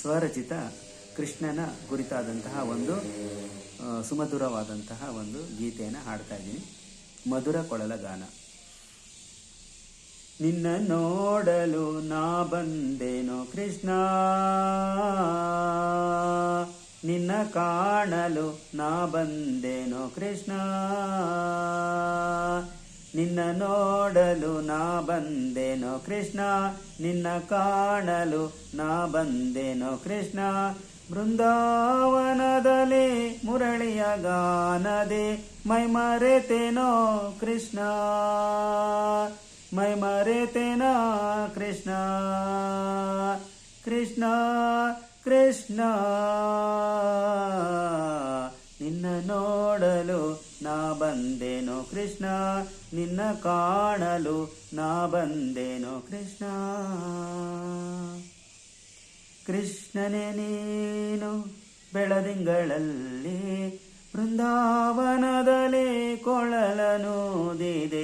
ಸ್ವರಚಿತ ಕೃಷ್ಣನ ಕುರಿತಾದಂತಹ ಒಂದು ಸುಮಧುರವಾದಂತಹ ಒಂದು ಗೀತೆಯನ್ನು ಹಾಡ್ತಾ ಇದ್ದೀನಿ. ಮಧುರ ಕೊಳಲ ಗಾನ. ನಿನ್ನ ನೋಡಲು ನಾ ಬಂದೆನೋ ಕೃಷ್ಣ, ನಿನ್ನ ಕಾಣಲು ನಾ ಬಂದೆನೋ ಕೃಷ್ಣ ನಿನ್ನ ನೋಡಲು ನಾ ಬಂದೆನೋ ಕೃಷ್ಣ, ನಿನ್ನ ಕಾಣಲು ನಾ ಬಂದೆನೋ ಕೃಷ್ಣ. ಬೃಂದಾವನದಲ್ಲಿ ಮುರಳಿಯ ಗಾನದೆ ಮೈ ಮರೆತೇನೋ ಕೃಷ್ಣ. ಮೈ ಮರೆತೇನ ಕೃಷ್ಣ. ಕೃಷ್ಣ ಕೃಷ್ಣ. ನಿನ್ನ ನೋಡಲು ನಾ ಬಂದೆನೋ ಕೃಷ್ಣ, ನಿನ್ನ ಕಾಣಲು ನಾ ಬಂದೆನೋ ಕೃಷ್ಣ. ಕೃಷ್ಣನೇ ನೀನು ಬೆಳದಿಂಗಳಲ್ಲಿ ಬೃಂದಾವನದಲ್ಲಿ ಕೊಳಲನೂದಿದೆ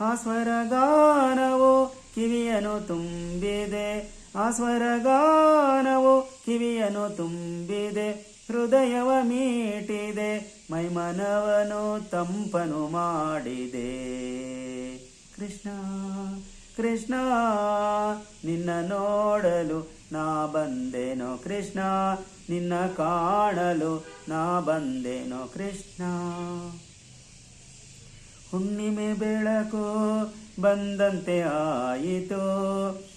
ಆ ಸ್ವರಗಾನವು ಕಿವಿಯನು ತುಂಬಿದೆ, ಆ ಸ್ವರಗಾನವು ಕಿವಿಯನು ತುಂಬಿದೆ, ಹೃದಯವ ಮೀಟಿದೆ. ಮೈಮನವನು ತಂಪನು ಮಾಡಿದೆ. ಕೃಷ್ಣ ಕೃಷ್ಣ, ನಿನ್ನ ನೋಡಲು ನಾ ಬಂದೆನೋ. ಕೃಷ್ಣ, ನಿನ್ನ ಕಾಣಲು ನಾ ಬಂದೆನೋ. ಕೃಷ್ಣ, ಹುಣ್ಣಿಮೆ ಬೆಳಕು ಬಂದಂತೆ ಆಯಿತು.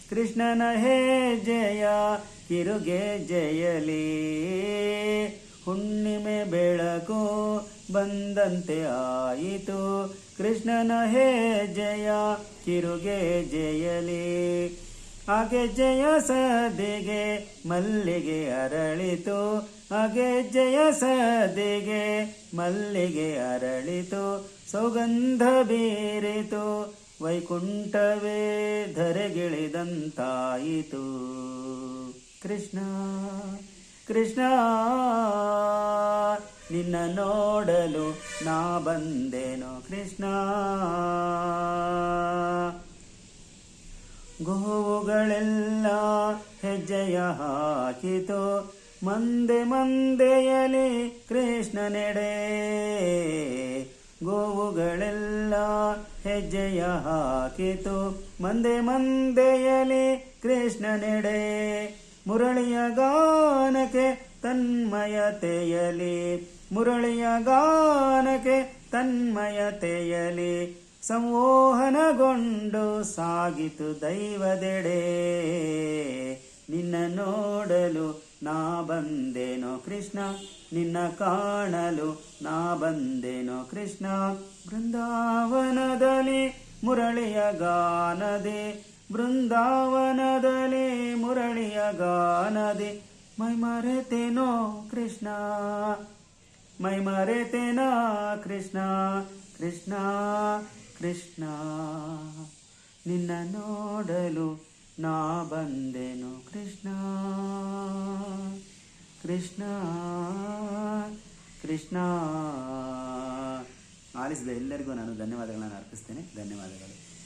ಕೃಷ್ಣನ ಹೇ ಜಯ, ಕಿರುಗೆ ಜಯಲಿ. ಹುಣ್ಣಿಮೆ ಬೆಳಕು ಬಂದಂತೆ ಆಯಿತು. ಕೃಷ್ಣನ ಹೆಜ್ಜೆಯ ಕಿರುಗೆ ಜಯಲಿ. ಹಾಗೆ ಜಯ ಸದಿಗೆ ಮಲ್ಲಿಗೆ ಅರಳಿತು. ಹಾಗೆ ಜಯ ಸದಿಗೆ ಮಲ್ಲಿಗೆ ಅರಳಿತು. ಸೌಗಂಧ ಬೀರಿತು, ವೈಕುಂಠವೇ ಧರೆಗಿಳಿದಂತಾಯಿತು. ಕೃಷ್ಣ ಕೃಷ್ಣ. ನಿನ್ನ ನೋಡಲು ನಾ ಬಂದೇನು. ಕೃಷ್ಣ ಗೋವುಗಳೆಲ್ಲ ಹೆಜ್ಜೆಯ ಹಾಕಿತು. ಮಂದೆ ಮಂದೆಯಲಿ ಕೃಷ್ಣನೆಡೆ ಗೋವುಗಳೆಲ್ಲ ಹೆಜ್ಜೆಯ ಹಾಕಿತು. ಮಂದೆ ಮಂದೆಯಲಿ ಕೃಷ್ಣನೆಡೆ ಮುರಳಿಯ ಗಾನಕ್ಕೆ ತನ್ಮಯತೆಯಲಿ ಮುರಳಿಯ ಗಾನಕ್ಕೆ ತನ್ಮಯತೆಯಲಿ ಸಂವೋಹನಗೊಂಡು ಸಾಗಿತು ದೈವದೆಡೆ. ನಿನ್ನ ನೋಡಲು ನಾ ಬಂದೆನೋ ಕೃಷ್ಣ, ನಿನ್ನ ಕಾಣಲು ನಾ ಬಂದೆನೋ ಕೃಷ್ಣ. ಬೃಂದಾವನದಲ್ಲಿ ಮುರಳಿಯ ಗಾನದೆ, ಬೃಂದಾವನದಲ್ಲಿ ಮುರಳಿಯ ಗಾನದೆ ಮೈ ಮರೆತೇನೋ ಕೃಷ್ಣ. ಮೈ ಮರೆತೇನ ಕೃಷ್ಣ ಕೃಷ್ಣ ಕೃಷ್ಣ. ನಿನ್ನ ನೋಡಲು ನಾ ಬಂದೆನು ಕೃಷ್ಣ ಕೃಷ್ಣ ಕೃಷ್ಣ. ಆಲಿಸಿದ ಎಲ್ಲರಿಗೂ ನಾನು ಧನ್ಯವಾದಗಳನ್ನು ಅರ್ಪಿಸ್ತೇನೆ. ಧನ್ಯವಾದಗಳು.